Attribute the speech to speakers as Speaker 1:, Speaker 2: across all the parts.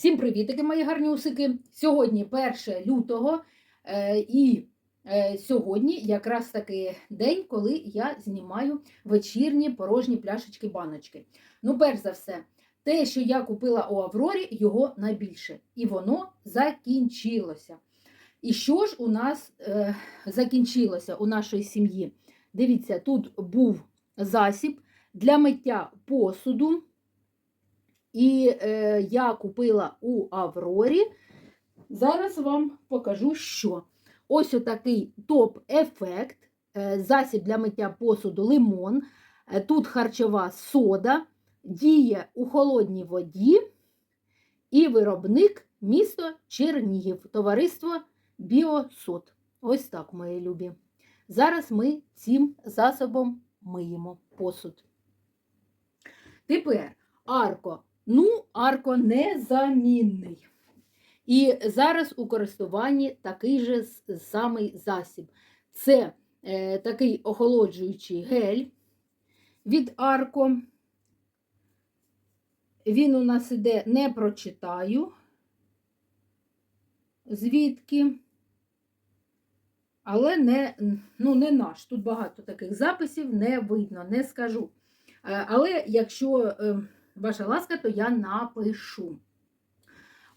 Speaker 1: Всім привітики, мої гарнюсики! Сьогодні 1 лютого, е, і е, сьогодні якраз такий день, коли я знімаю вечірні порожні пляшечки баночки. Ну, перш за все, те, що я купила у Аврорі, його найбільше. І воно закінчилося. І що ж у нас е, закінчилося у нашої сім'ї? Дивіться, тут був засіб для миття посуду. І е, я купила у Аврорі. Зараз вам покажу, що. Ось отакий топ-ефект, е, засіб для миття посуду лимон. Е, тут харчова сода, діє у холодній воді. І виробник місто Чернігів, товариство Біосот. Ось так, мої любі. Зараз ми цим засобом миємо посуд. Тепер арко. Ну, арко незамінний. І зараз у користуванні такий же самий засіб. Це е, такий охолоджуючий гель від арко. Він у нас іде, не прочитаю, звідки. Але не, ну, не наш. Тут багато таких записів не видно, не скажу. Е, Але якщо е, ваша ласка, то я напишу.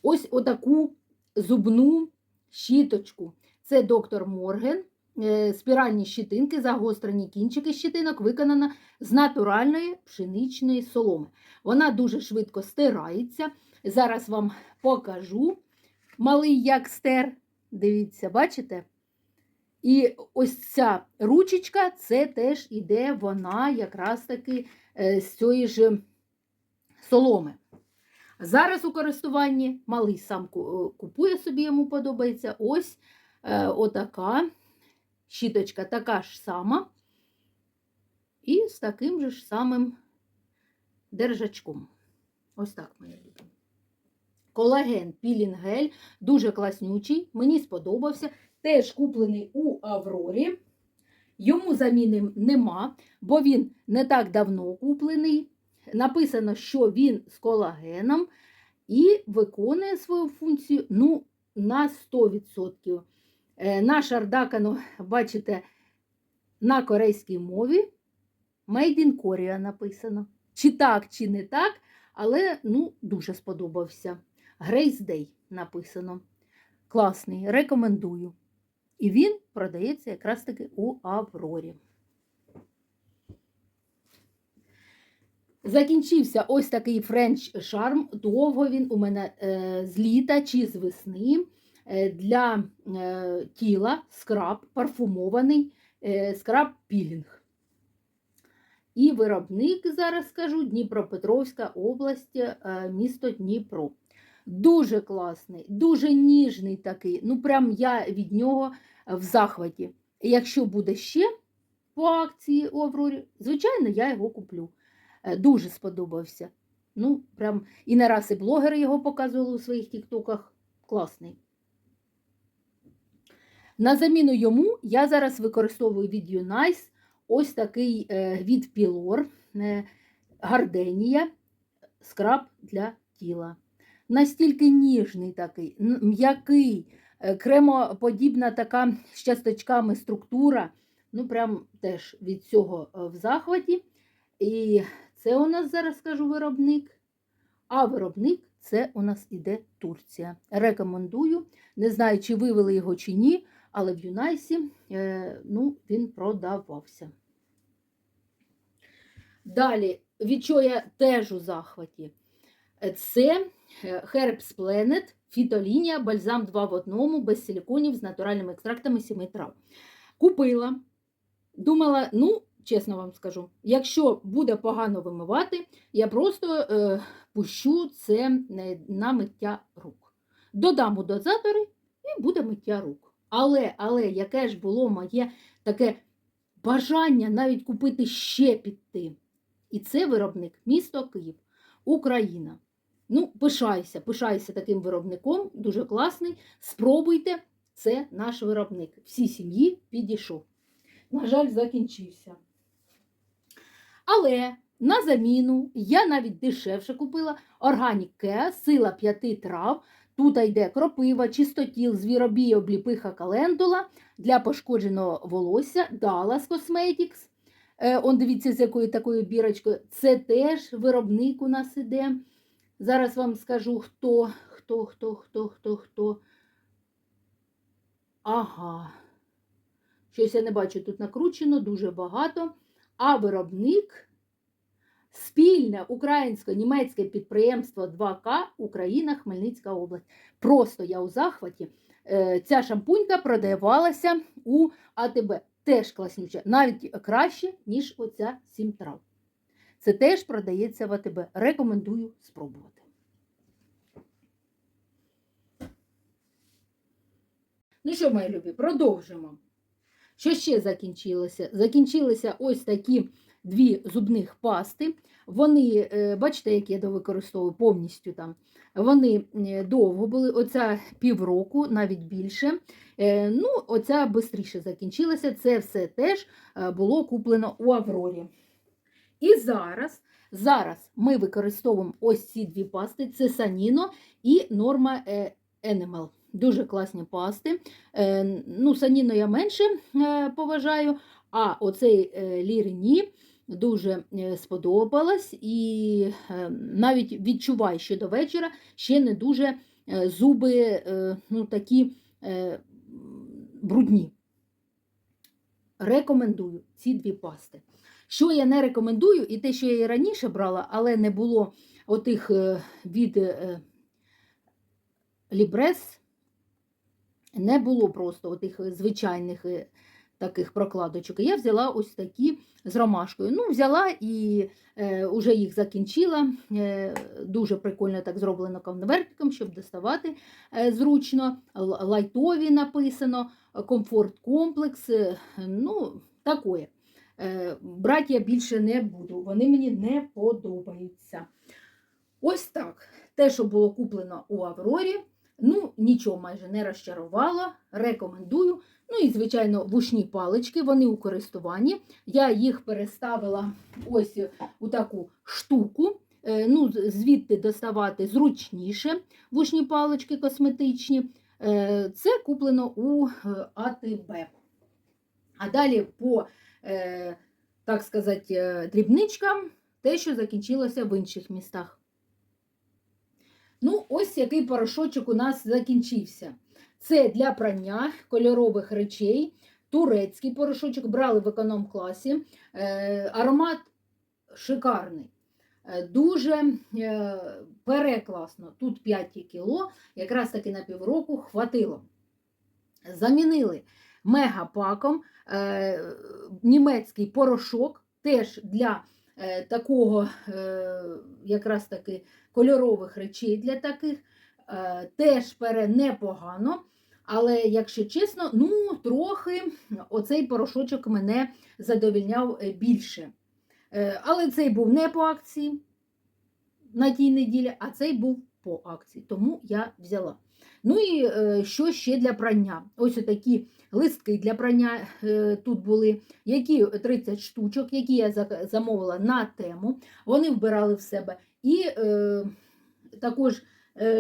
Speaker 1: Ось отаку зубну щіточку. Це доктор Морген. Е, Спіральні щитинки, загострені кінчики щитинок, виконана з натуральної пшеничної соломи. Вона дуже швидко стирається. Зараз вам покажу. Малий як стер. Дивіться, бачите? І ось ця ручечка, це теж іде вона якраз таки е, з цієї ж соломи. Зараз у користуванні малий сам е, купує собі, йому подобається. Ось е, отака щіточка, така ж сама. І з таким же ж самим держачком. Ось так, моя любі. Колаген пілінгель, дуже класнючий, мені сподобався. Теж куплений у Аврорі. Йому заміни нема, бо він не так давно куплений. Написано, що він з колагеном і виконує свою функцію ну, на 100%. Е, Наш ардакано, бачите, на корейській мові Made in Korea написано. Чи так, чи не так, але ну, дуже сподобався. Grace Day написано. Класний, рекомендую. І він продається якраз таки у Аврорі. Закінчився ось такий френч шарм. Довго він у мене е, з літа чи з весни е, для е, тіла скраб, парфумований скраб пілінг. І виробник, зараз скажу, Дніпропетровська область, місто Дніпро. Дуже класний, дуже ніжний такий. Ну, прям я від нього в захваті. Якщо буде ще по акції у Аврорі, звичайно, я його куплю. Е, Дуже сподобався. Ну, прям і не раз і блогери його показували у своїх тіктоках. Класний. На заміну йому я зараз використовую від Unice ось такий е, від Пілор е, Гарденія скраб для тіла. Настільки ніжний такий, м'який, кремоподібна така з часточками структура. Ну, прям теж від цього в захваті. І це у нас зараз скажу виробник. А виробник це у нас іде Турція. Рекомендую. Не знаю, чи вивели його чи ні, але в Юнайсі е, ну, він продавався. Далі, від чого я теж у захваті. Е, Це е, Herbs Planet, фітолінія, бальзам 2 в одному, без силіконів, з натуральними екстрактами сіми трав. Купила, думала, ну, чесно вам скажу, якщо буде погано вимивати, я просто е, пущу це е, на миття рук. Додам у дозатори і буде миття рук. Але, але яке ж було моє таке бажання навіть купити ще піти. І це виробник місто Київ, Україна. Ну, пишаюся, пишаюся таким виробником, дуже класний. Спробуйте, це наш виробник. Всі сім'ї підійшов. На жаль, закінчився. Але на заміну я навіть дешевше купила Care, сила п'яти трав. Тут йде кропива, чистотіл, звіробій, обліпиха, календула для пошкодженого волосся, Dallas Cosmetics. Е, он дивіться, з якою такою бірочкою. Це теж виробник у нас іде. Зараз вам скажу, хто, хто, хто, хто, хто, хто. Ага. Щось я не бачу, тут накручено дуже багато. А виробник спільне українсько-німецьке підприємство 2К Україна, Хмельницька область. Просто я у захваті. Е, Ця шампунька продавалася у АТБ. Теж класнюча, навіть краще, ніж оця 7 трав. Це теж продається в АТБ. Рекомендую спробувати. Ну що, мої любі, продовжимо. Що ще закінчилося? Закінчилися ось такі дві зубних пасти. Вони, е, бачите, як я довикористовую повністю там. Вони довго були, оця півроку, навіть більше. Е, Ну, оця швидше закінчилася. Це все теж е, було куплено у Аврорі. І зараз, зараз ми використовуємо ось ці дві пасти: це Саніно і Норма Animal. Дуже класні пасти. Е, Ну, Саніно я менше е, поважаю, а оцей е, Лірені дуже сподобалась. І навіть відчуваю, що до вечора ще не дуже зуби ну, такі брудні. Рекомендую ці дві пасти. Що я не рекомендую, і те, що я і раніше брала, але не було отих від Лібрес, не було просто отих звичайних е, таких прокладочок. Я взяла ось такі з ромашкою. Ну, взяла і е, вже їх закінчила. Е, дуже прикольно так зроблено конвертиком, щоб доставати е, зручно. Лайтові написано, комфорт комплекс. Е, ну, такое. Е, брати я більше не буду, вони мені не подобаються. Ось так. Те, що було куплено у Аврорі, ну, нічого майже не розчарувало, рекомендую. Ну і, звичайно, вушні палички, вони у користуванні. Я їх переставила ось у таку штуку. Е, Ну, звідти доставати зручніше вушні палички косметичні. Е, Це куплено у е, АТБ. А далі по, так сказати, дрібничкам те, що закінчилося в інших містах. Ну, ось який порошочок у нас закінчився. Це для прання кольорових речей. Турецький порошочок брали в економ-класі. Е, аромат шикарний. Е, Дуже е, перекласно. Тут 5 кіло, якраз таки на півроку хватило. Замінили мегапаком німецький порошок, теж для такого е, якраз таки кольорових речей для таких. Е, теж пере непогано. Але, якщо чесно, ну трохи оцей порошочок мене задовільняв е, більше. Е, Але цей був не по акції на тій неділі, а цей був по акції, тому я взяла. Ну і е, що ще для прання? Ось такі листки для прання е, тут були, які 30 штучок, які я замовила на тему. Вони вбирали в себе. І е, також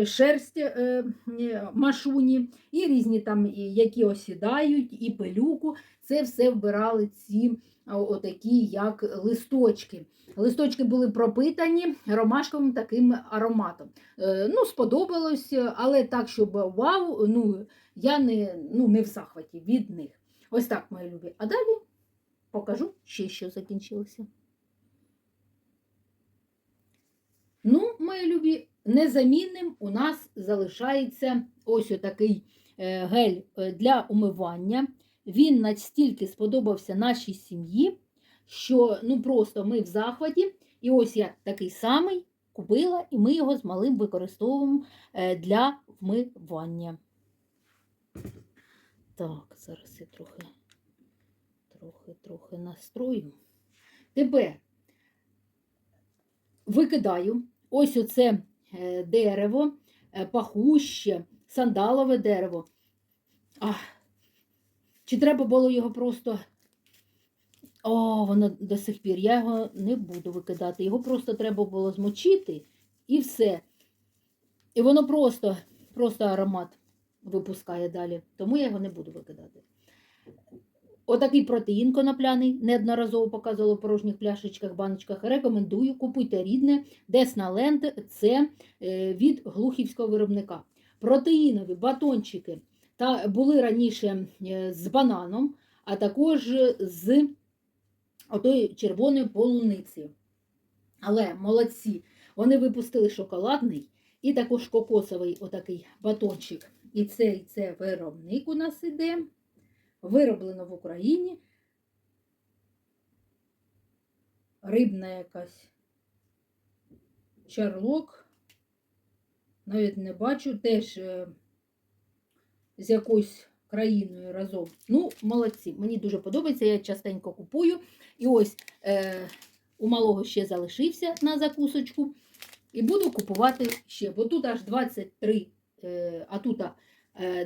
Speaker 1: шерсть е, е, машуні, і різні там, які осідають, і пилюку. Це все вбирали ці отакі, як листочки. Листочки були пропитані ромашковим таким ароматом. Е, ну, сподобалось, але так, щоб вау, ну, я не, ну, не в захваті від них. Ось так, мої любі. А далі покажу ще, що закінчилося. Ну, мої любі, незамінним у нас залишається ось отакий е, гель е, для умивання. Він настільки сподобався нашій сім'ї, що ну просто ми в захваті. І ось я такий самий купила, і ми його з малим використовуємо е, для вмивання. Так, зараз я трохи, трохи, трохи настрою. Тепер викидаю ось оце дерево, е, пахуще, сандалове дерево. Ах, чи треба було його просто О, воно до сих пір. Я його не буду викидати. Його просто треба було змочити і все. І воно просто, просто аромат випускає далі. Тому я його не буду викидати. Отакий протеїн конопляний, неодноразово показувала в порожніх пляшечках, баночках. Рекомендую, купуйте рідне, Десна Ленд, це е, від глухівського виробника. Протеїнові батончики та були раніше е, з бананом, а також з отої червоної полуниці. Але молодці, вони випустили шоколадний і також кокосовий отакий батончик. І цей це виробник у нас іде. Вироблено в Україні. Рибна якась чарлок. Навіть не бачу, теж е, з якоюсь країною разом. Ну, молодці. Мені дуже подобається, я частенько купую. І ось е, у малого ще залишився на закусочку. І буду купувати ще. Бо тут аж 23, е, а тут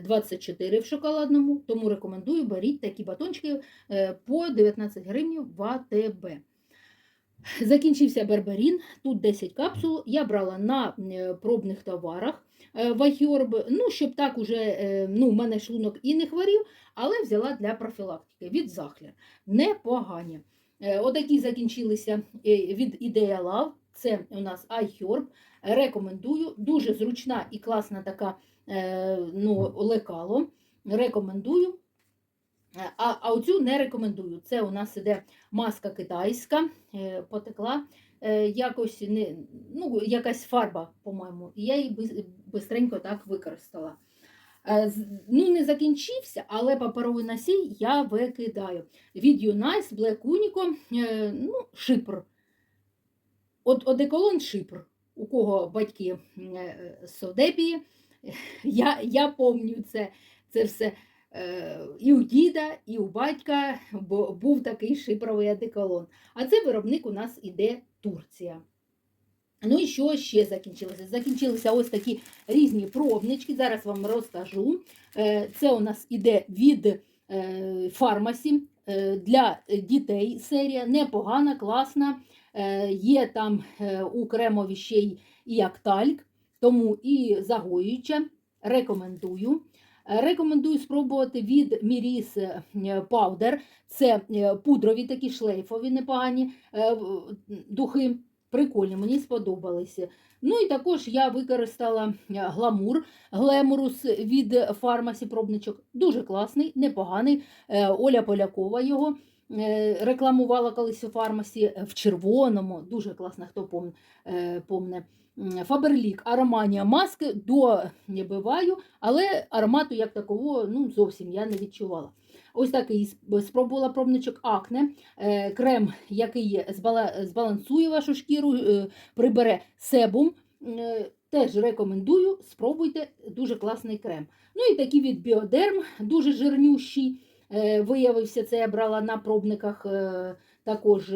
Speaker 1: 24 в шоколадному. Тому рекомендую, беріть такі батончики е, по 19 гривень в АТБ. Закінчився берберін, тут 10 капсул. Я брала на е, пробних товарах е, Вахіорб, ну, щоб так уже, е, ну, в мене шлунок і не хворів, але взяла для профілактики від Захлер. Непогані. Е, Отакі закінчилися е, від Ідея Love. Це у нас iHerb. Рекомендую. Дуже зручна і класна така е, ну, лекало. Рекомендую. Е, А, а оцю не рекомендую. Це у нас іде маска китайська, е, потекла е, якось не, ну, якась фарба, по-моєму. І я її бистренько так використала. Е, Ну, не закінчився, але паперовий носій я викидаю. Від Юнайс Black Unico, е, ну, шипр. От одеколон шипр. У кого батьки е, з Совдепії, я, я пам'ятаю це, це все. Е, І у діда, і у батька бо був такий шипровий одеколон. А це виробник у нас іде Турція. Ну і що ще закінчилося? Закінчилися ось такі різні пробнички. Зараз вам розкажу. Е, Це у нас іде від е, фармасі для дітей серія. Непогана, класна. Є там у кремові ще й і як тальк, тому і загоююча. Рекомендую. Е, Рекомендую спробувати від Міріс е, Powder. Це е, пудрові такі шлейфові непогані е, духи. Прикольні, мені сподобалися. Ну і також я використала е, гламур глемурус від фармасі пробничок. Дуже класний, непоганий. Е, Оля Полякова його е, рекламувала колись у фармасі е, в червоному. Дуже класно, хто е, помне. Фаберлік, ароманія маски добиваю, але аромату як такого ну, зовсім я не відчувала. Ось такий сп- спробувала пробничок акне. Крем, який збалансує вашу шкіру, е, прибере себум. Е, Теж рекомендую, спробуйте, дуже класний крем. Ну і такий від Біодерм, дуже жирнющий. Е, Виявився, це я брала на пробниках також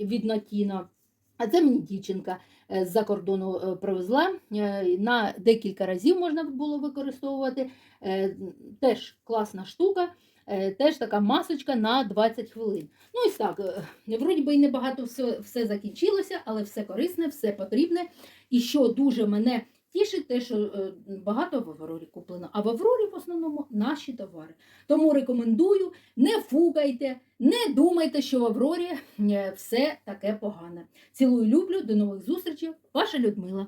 Speaker 1: від Натіна. А це мені дівчинка з-за кордону е, привезла. Е, На декілька разів можна було використовувати. Е, Теж класна штука. Е, Теж така масочка на 20 хвилин. Ну і так, е, вроді би і небагато все, все закінчилося, але все корисне, все потрібне. І що дуже мене тішить, те, що е, багато в Аврорі куплено, а в Аврорі в основному наші товари. Тому рекомендую, не фукайте, не думайте, що в Аврорі е, все таке погане. Цілую, люблю, до нових зустрічей. Ваша Людмила.